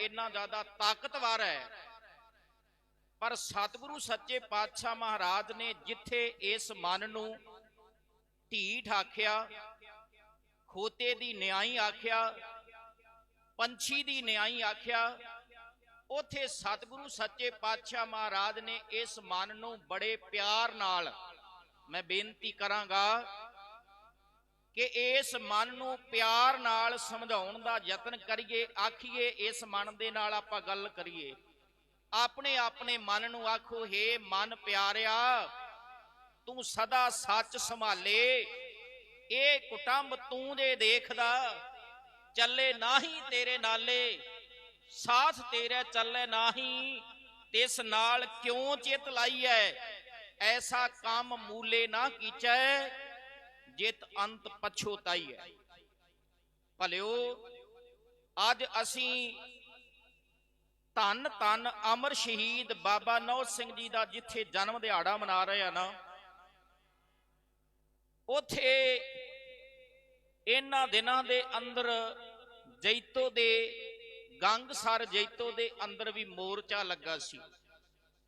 ਇੰਨਾ ਜ਼ਿਆਦਾ ਤਾਕਤਵਰ ਹੈ। ਪਰ ਸਤਿਗੁਰੂ ਸੱਚੇ ਪਾਤਸ਼ਾਹ ਮਹਾਰਾਜ ਨੇ ਜਿੱਥੇ ਇਸ ਮਨ ਨੂੰ ਢੀਠ ਆਖਿਆ, ਖੋਤੇ ਦੀ ਨਿਆਈ ਆਖਿਆ, ਪੰਛੀ ਦੀ ਨਿਆਈ ਆਖਿਆ, ਉਥੇ ਸਤਿਗੁਰੂ ਸੱਚੇ ਪਾਤਸ਼ਾਹ ਮਹਾਰਾਜ ਨੇ ਇਸ ਮਨ ਨੂੰ ਬੜੇ ਪਿਆਰ ਨਾਲ, ਮੈਂ ਬੇਨਤੀ ਕਰਾਂਗਾ ਕਿ ਇਸ ਮਨ ਨੂੰ ਪਿਆਰ ਨਾਲ ਸਮਝਾਉਣ ਦਾ ਯਤਨ ਕਰੀਏ, ਆਖੀਏ, ਇਸ ਮਨ ਦੇ ਨਾਲ ਆਪਾਂ ਗੱਲ ਕਰੀਏ। ਆਪਣੇ ਆਪਣੇ ਮਨ ਨੂੰ ਆਖੋ, ਹੇ ਮਨ ਪਿਆਰਿਆ, ਤੂੰ ਸਦਾ ਸੱਚ ਸੰਭਾਲੇ। ਇਹ ਕੁਟੰਬ ਤੂੰ ਦੇ ਦੇਖਦਾ, ਚੱਲੇ ਨਾਹੀ ਤੇਰੇ ਨਾਲੇ। ਸਾਥ ਤੇਰੇ ਚੱਲੇ ਨਾਹੀ, ਤਿਸ ਨਾਲ ਕਿਉਂ ਚਿਤ ਲਾਈਐ? ਐਸਾ ਕੰਮ ਮੂਲੇ ਨਾ ਕੀਚੈ। ਜਿਤ ਅੰਤ ਪਛੋਤਾਈਐ ਭਲਿਓ, ਅੱਜ ਅਸੀਂ ਧੰਨ ਧੰਨ ਅਮਰ ਸ਼ਹੀਦ ਬਾਬਾ ਨੌ ਸਿੰਘ ਜੀ ਦਾ ਜਿੱਥੇ ਜਨਮ ਦਿਹਾੜਾ ਮਨਾ ਰਹੇ ਆ ਨਾ, ਉਥੇ ਇਹਨਾਂ ਦਿਨਾਂ ਦੇ ਅੰਦਰ ਜੈਤੋ ਦੇ ਗੰਗਸਰ ਜੈਤੋ ਦੇ ਅੰਦਰ ਵੀ ਮੋਰਚਾ ਲੱਗਾ ਸੀ।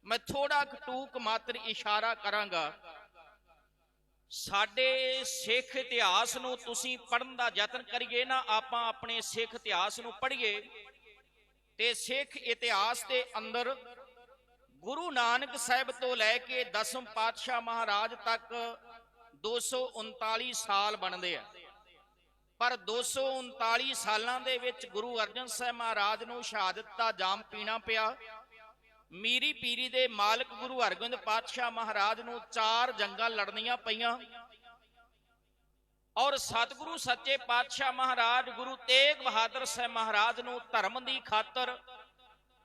ਮੈਂ ਥੋੜਾ ਟੂਕ ਮਾਤਰ ਇਸ਼ਾਰਾ ਕਰਾਂਗਾ। ਸਾਡੇ ਸਿੱਖ ਇਤਿਹਾਸ ਨੂੰ ਤੁਸੀਂ ਪੜਨ ਦਾ ਯਤਨ ਕਰੀਏ ਨਾ, ਆਪਾਂ ਆਪਣੇ ਸਿੱਖ ਇਤਿਹਾਸ ਨੂੰ ਪੜ੍ਹੀਏ। ਤੇ ਸਿੱਖ ਇਤਿਹਾਸ ਦੇ ਅੰਦਰ ਗੁਰੂ ਨਾਨਕ ਸਾਹਿਬ ਤੋਂ ਲੈ ਕੇ ਦਸਮ ਪਾਤਸ਼ਾਹ ਮਹਾਰਾਜ ਤੱਕ 239 ਸਾਲ ਬਣਦੇ ਆ। ਪਰ 239 ਸਾਲਾਂ ਦੇ ਵਿੱਚ ਗੁਰੂ ਅਰਜਨ ਸਾਹਿਬ ਮਹਾਰਾਜ ਨੂੰ ਸ਼ਹਾਦਤ ਦਾ ਜਾਮ ਪੀਣਾ ਪਿਆ। ਮੀਰੀ ਪੀਰੀ ਦੇ ਮਾਲਕ ਗੁਰੂ ਹਰਗੋਬਿੰਦ ਪਾਤਸ਼ਾਹ ਮਹਾਰਾਜ ਨੂੰ ਚਾਰ ਜੰਗਾਂ ਲੜਨੀਆਂ ਪਈਆਂ। ਔਰ ਸਤਿਗੁਰੂ ਸੱਚੇ ਪਾਤਸ਼ਾਹ ਮਹਾਰਾਜ, ਗੁਰੂ ਤੇਗ ਬਹਾਦਰ ਸਾਹਿਬ ਮਹਾਰਾਜ ਨੂੰ ਧਰਮ ਦੀ ਖਾਤਰ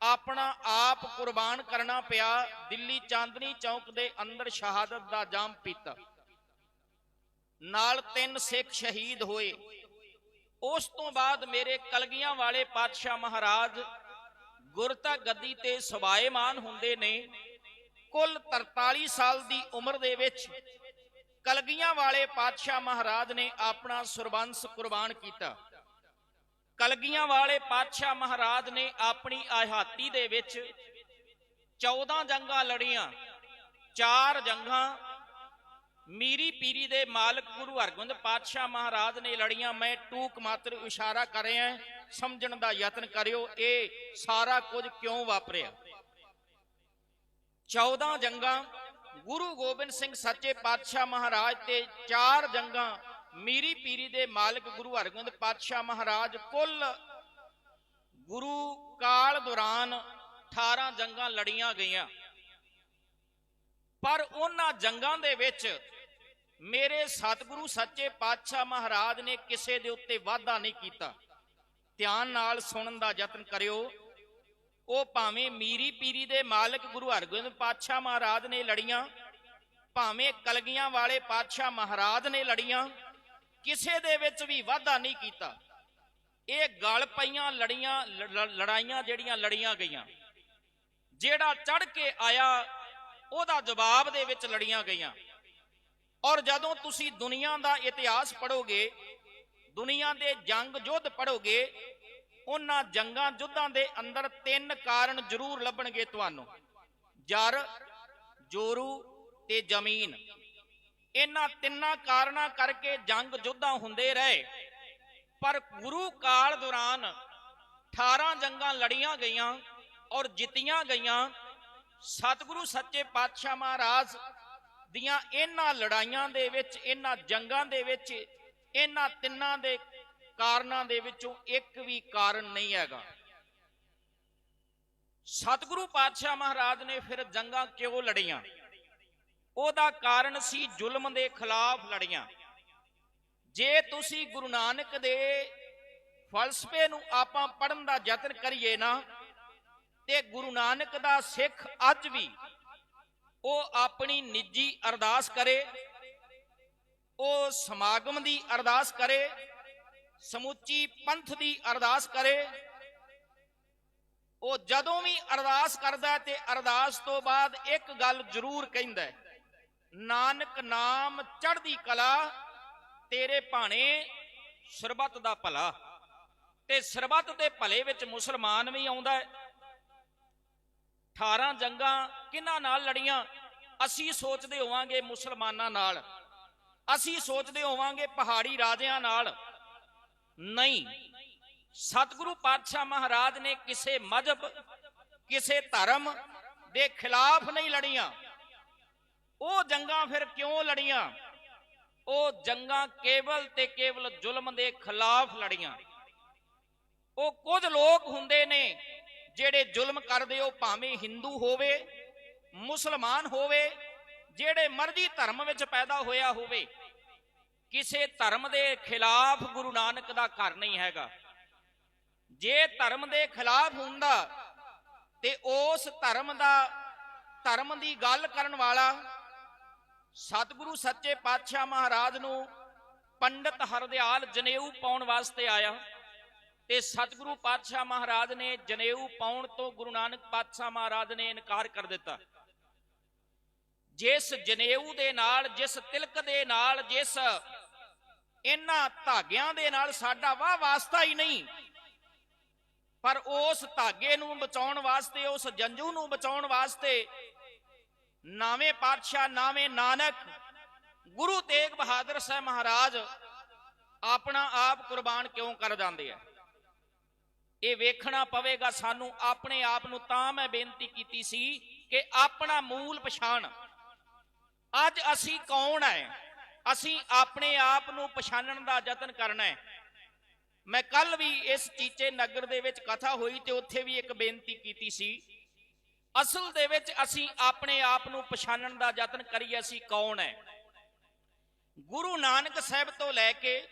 ਆਪਣਾ ਆਪ ਕੁਰਬਾਨ ਕਰਨਾ ਪਿਆ, ਦਿੱਲੀ ਚਾਂਦਨੀ ਚੌਕ ਦੇ ਅੰਦਰ ਸ਼ਹਾਦਤ ਦਾ ਜਾਮ ਪੀਤਾ। ਨਾਲ ਤਿੰਨ ਸਿੱਖ ਸ਼ਹੀਦ ਹੋਏ। ਉਸ ਤੋਂ ਬਾਅਦ ਮੇਰੇ ਕਲਗੀਆਂ ਵਾਲੇ ਪਾਤਸ਼ਾਹ ਮਹਾਰਾਜ ਗੁਰਤਾ ਗੱਦੀ ਤੇ ਸਵਾਏਮਾਨ ਹੁੰਦੇ ਨੇ। ਕੁੱਲ 43 ਸਾਲ ਦੀ ਉਮਰ ਦੇ ਵਿੱਚ ਕਲਗੀਆਂ ਵਾਲੇ ਪਾਤਸ਼ਾਹ ਮਹਾਰਾਜ ਨੇ ਆਪਣਾ ਸੁਰਬੰਸ ਕੁਰਬਾਨ ਕੀਤਾ। ਕਲਗੀਆਂ ਵਾਲੇ ਪਾਤਸ਼ਾਹ ਮਹਾਰਾਜ ਨੇ ਆਪਣੀ ਆਹਾਤੀ ਦੇ ਵਿੱਚ 14 ਜੰਗਾਂ ਲੜੀਆਂ, ਚਾਰ ਜੰਗਾਂ, ਮੀਰੀ ਪੀਰੀ ਦੇ ਮਾਲਕ ਗੁਰੂ ਹਰਗੋਬਿੰਦ ਪਾਤਸ਼ਾਹ ਮਹਾਰਾਜ ਨੇ ਲੜੀਆਂ। ਮੈਂ ਟੂਕ ਮਾਤਰ ਇਸ਼ਾਰਾ ਕਰ ਰਿਹਾ ਸਮਝਣ ਦਾ ਯਤਨ ਕਰਿਓ, ਇਹ ਸਾਰਾ ਕੁਝ ਕਿਉਂ ਵਾਪਰਿਆ? 14 ਜੰਗਾਂ, ਗੁਰੂ ਗੋਬਿੰਦ ਸਿੰਘ ਸੱਚੇ ਪਾਤਸ਼ਾਹ ਮਹਾਰਾਜ ਤੇ ਚਾਰ ਜੰਗਾਂ, ਮੀਰੀ ਪੀਰੀ ਦੇ ਮਾਲਕ ਗੁਰੂ ਹਰਗੋਬਿੰਦ ਪਾਤਸ਼ਾਹ ਮਹਾਰਾਜ, ਕੁੱਲ ਗੁਰੂ ਕਾਲ ਦੌਰਾਨ 18 ਜੰਗਾਂ ਲੜੀਆਂ ਗਈਆਂ। ਪਰ ਉਹਨਾਂ ਜੰਗਾਂ ਦੇ ਵਿੱਚ ਮੇਰੇ ਸਤਿਗੁਰੂ ਸੱਚੇ ਪਾਤਸ਼ਾਹ ਮਹਾਰਾਜ ਨੇ ਕਿਸੇ ਦੇ ਉੱਤੇ ਵਾਅਦਾ ਨਹੀਂ ਕੀਤਾ। ਧਿਆਨ ਨਾਲ ਸੁਣਨ ਦਾ ਯਤਨ ਕਰਿਓ। ਉਹ ਭਾਵੇਂ ਮੀਰੀ ਪੀਰੀ ਦੇ ਮਾਲਕ ਗੁਰੂ ਹਰਗੋਬਿੰਦ ਪਾਤਸ਼ਾਹ ਮਹਾਰਾਜ ਨੇ ਲੜੀਆਂ, ਭਾਵੇਂ ਕਲਗੀਆਂ ਵਾਲੇ ਪਾਤਸ਼ਾਹ ਮਹਾਰਾਜ ਨੇ ਲੜੀਆਂ, ਕਿਸੇ ਦੇ ਵਿੱਚ ਵੀ ਵਾਧਾ ਨਹੀਂ ਕੀਤਾ। ਇਹ ਗਲ ਪਈਆਂ ਲੜੀਆਂ, ਲ- ਲੜਾਈਆਂ ਜਿਹੜੀਆਂ ਲੜੀਆਂ ਗਈਆਂ, ਜਿਹੜਾ ਚੜ ਕੇ ਆਇਆ, ਉਹਦਾ ਜਵਾਬ ਦੇ ਵਿੱਚ ਲੜੀਆਂ ਗਈਆਂ। ਔਰ ਜਦੋਂ ਤੁਸੀਂ ਦੁਨੀਆ ਦਾ ਇਤਿਹਾਸ ਪੜੋਗੇ ਦੁਨੀਆ ਦੇ ਜੰਗ ਯੁੱਧ ਪੜੋਗੇ, ਉਹਨਾਂ ਜੰਗਾਂ ਯੁੱਧਾਂ ਦੇ ਅੰਦਰ ਤਿੰਨ ਕਾਰਨ ਜ਼ਰੂਰ ਲੱਭਣਗੇ ਤੁਹਾਨੂੰ। ਜਰ, ਜੋਰੂ ਤੇ ਜ਼ਮੀਨ। ਇਹਨਾਂ ਤਿੰਨਾਂ ਕਾਰਨਾਂ ਕਰਕੇ ਜੰਗ ਯੁੱਧਾਂ ਹੁੰਦੇ ਰਹੇ। ਪਰ ਗੁਰੂ ਕਾਲ ਦੌਰਾਨ 18 ਜੰਗਾਂ ਲੜੀਆਂ ਗਈਆਂ ਔਰ ਜਿੱਤੀਆਂ ਗਈਆਂ। ਸਤਿਗੁਰੂ ਸੱਚੇ ਪਾਤਸ਼ਾਹ ਮਹਾਰਾਜ ਦੀਆਂ ਇਹਨਾਂ ਲੜਾਈਆਂ ਦੇ ਵਿੱਚ, ਇਹਨਾਂ ਜੰਗਾਂ ਦੇ ਵਿੱਚ ਇਹਨਾਂ ਤਿੰਨਾਂ ਦੇ ਕਾਰਨਾਂ ਦੇ ਵਿੱਚੋਂ ਇੱਕ ਵੀ ਕਾਰਨ ਨਹੀਂ ਹੈਗਾ। ਸਤਿਗੁਰੂ ਪਾਤਸ਼ਾਹ ਮਹਾਰਾਜ ਨੇ ਫਿਰ ਜੰਗਾਂ ਕਿਉਂ ਲੜੀਆਂ? ਉਹਦਾ ਕਾਰਨ ਸੀ ਜ਼ੁਲਮ ਦੇ ਖਿਲਾਫ ਲੜੀਆਂ। ਜੇ ਤੁਸੀਂ ਗੁਰੂ ਨਾਨਕ ਦੇ ਫਲਸਫੇ ਨੂੰ ਆਪਾਂ ਪੜਨ ਦਾ ਯਤਨ ਕਰੀਏ ਨਾ, ਤੇ ਗੁਰੂ ਨਾਨਕ ਦਾ ਸਿੱਖ ਅੱਜ ਵੀ ਉਹ ਆਪਣੀ ਨਿੱਜੀ ਅਰਦਾਸ ਕਰੇ ਉਹ ਸਮਾਗਮ ਦੀ ਅਰਦਾਸ ਕਰੇ, ਸਮੁੱਚੀ ਪੰਥ ਦੀ ਅਰਦਾਸ ਕਰੇ। ਉਹ ਜਦੋਂ ਵੀ ਅਰਦਾਸ ਕਰਦਾ ਤੇ ਅਰਦਾਸ ਤੋਂ ਬਾਅਦ ਇੱਕ ਗੱਲ ਜ਼ਰੂਰ ਕਹਿੰਦਾ ਨਾਨਕ ਨਾਮ ਚੜ੍ਹਦੀ ਕਲਾ, ਤੇਰੇ ਭਾਣੇ ਸਰਬੱਤ ਦਾ ਭਲਾ। ਤੇ ਸਰਬੱਤ ਦੇ ਭਲੇ ਵਿੱਚ ਮੁਸਲਮਾਨ ਵੀ ਆਉਂਦਾ ਹੈ। 18 ਜੰਗਾਂ ਕਿਹਨਾਂ ਨਾਲ ਲੜੀਆਂ, ਅਸੀਂ ਸੋਚਦੇ ਹੋਵਾਂਗੇ ਮੁਸਲਮਾਨਾਂ ਨਾਲ। ਅਸੀਂ ਸੋਚਦੇ ਹੋਵਾਂਗੇ ਪਹਾੜੀ ਰਾਜਿਆਂ ਨਾਲ। ਨਹੀਂ, ਸਤਿਗੁਰੂ ਪਾਤਸ਼ਾਹ ਮਹਾਰਾਜ ਨੇ ਕਿਸੇ ਮذਹਬ ਕਿਸੇ ਧਰਮ ਦੇ ਖਿਲਾਫ ਨਹੀਂ ਲੜੀਆਂ। ਉਹ ਜੰਗਾਂ ਫਿਰ ਕਿਉਂ ਲੜੀਆਂ? ਉਹ ਜੰਗਾਂ ਕੇਵਲ ਤੇ ਕੇਵਲ ਜ਼ੁਲਮ ਦੇ ਖਿਲਾਫ ਲੜੀਆਂ। ਉਹ ਕੁਝ ਲੋਕ ਹੁੰਦੇ ਨੇ ਜਿਹੜੇ ਜ਼ੁਲਮ ਕਰਦੇ, ਉਹ ਭਾਵੇਂ ਹਿੰਦੂ ਹੋਵੇ, ਮੁਸਲਮਾਨ ਹੋਵੇ, ਜਿਹੜੇ ਮਰਜ਼ੀ ਧਰਮ ਵਿੱਚ ਪੈਦਾ ਹੋਇਆ ਹੋਵੇ। ਕਿਸੇ ਧਰਮ ਦੇ ਖਿਲਾਫ ਗੁਰੂ ਨਾਨਕ ਦਾ ਘਰ ਨਹੀਂ ਹੈਗਾ। ਜੇ ਧਰਮ ਦੇ ਖਿਲਾਫ ਹੁੰਦਾ, ਤੇ ਉਸ ਧਰਮ ਦਾ, ਧਰਮ ਦੀ ਗੱਲ ਕਰਨ ਵਾਲਾ ਸਤਿਗੁਰੂ ਸੱਚੇ ਪਾਤਸ਼ਾਹ ਮਹਾਰਾਜ ਨੂੰ ਪੰਡਤ ਹਰਦਿਆਲ ਜਨੇਊ ਪਾਉਣ ਵਾਸਤੇ ਆਇਆ। ਤੇ ਸਤਿਗੁਰੂ ਪਾਤਸ਼ਾਹ ਮਹਾਰਾਜ ਨੇ ਜਨੇਊ ਪਾਉਣ ਤੋਂ ਗੁਰੂ ਨਾਨਕ ਪਾਤਸ਼ਾਹ ਮਹਾਰਾਜ ਨੇ ਇਨਕਾਰ ਕਰ ਦਿੱਤਾ। ਜਿਸ ਜਨੇਊ ਦੇ ਨਾਲ, ਜਿਸ ਤਿਲਕ ਦੇ ਨਾਲ, ਜਿਸ ਇਹਨਾਂ ਧਾਗਿਆਂ ਦੇ ਨਾਲ ਸਾਡਾ ਵਾਹ ਵਾਸਤਾ ਹੀ ਨਹੀਂ। ਪਰ ਉਸ ਧਾਗੇ ਨੂੰ ਬਚਾਉਣ ਵਾਸਤੇ, ਉਸ ਜੰਜੂ ਨੂੰ ਬਚਾਉਣ ਵਾਸਤੇ ਨਾਵੇਂ ਪਾਤਸ਼ਾਹ, ਨਾਵੇਂ ਨਾਨਕ ਗੁਰੂ ਤੇਗ ਬਹਾਦਰ ਸਾਹਿਬ ਮਹਾਰਾਜ ਆਪਣਾ ਆਪ ਕੁਰਬਾਨ ਕਿਉਂ ਕਰ ਜਾਂਦੇ ਆ? ਇਹ ਵੇਖਣਾ ਪਵੇਗਾ ਸਾਨੂੰ, ਆਪਣੇ ਆਪ ਨੂੰ ਤਾਂ ਮੈਂ ਬੇਨਤੀ ਕੀਤੀ ਸੀ ਕਿ ਆਪਣਾ ਮੂਲ ਪਛਾਣ। ਅੱਜ ਅਸੀਂ ਕੌਣ ਹੈ ਅਸੀਂ ਆਪਣੇ ਆਪ ਨੂੰ ਪਛਾਣਨ ਦਾ ਯਤਨ ਕਰਨਾ ਹੈ। ਮੈਂ ਕੱਲ ਵੀ ਇਸ ਚੀਚੇ ਨਗਰ ਦੇ ਵਿੱਚ ਕਥਾ ਹੋਈ ਤੇ ਉੱਥੇ ਵੀ ਇੱਕ ਬੇਨਤੀ ਕੀਤੀ ਸੀ। ਅਸਲ ਦੇ ਵਿੱਚ ਅਸੀਂ ਆਪਣੇ ਆਪ ਨੂੰ ਪਛਾਣਨ ਦਾ ਯਤਨ ਕਰੀਏ, ਅਸੀਂ ਕੌਣ ਹੈ? ਗੁਰੂ ਨਾਨਕ ਸਾਹਿਬ ਤੋਂ ਲੈ ਕੇ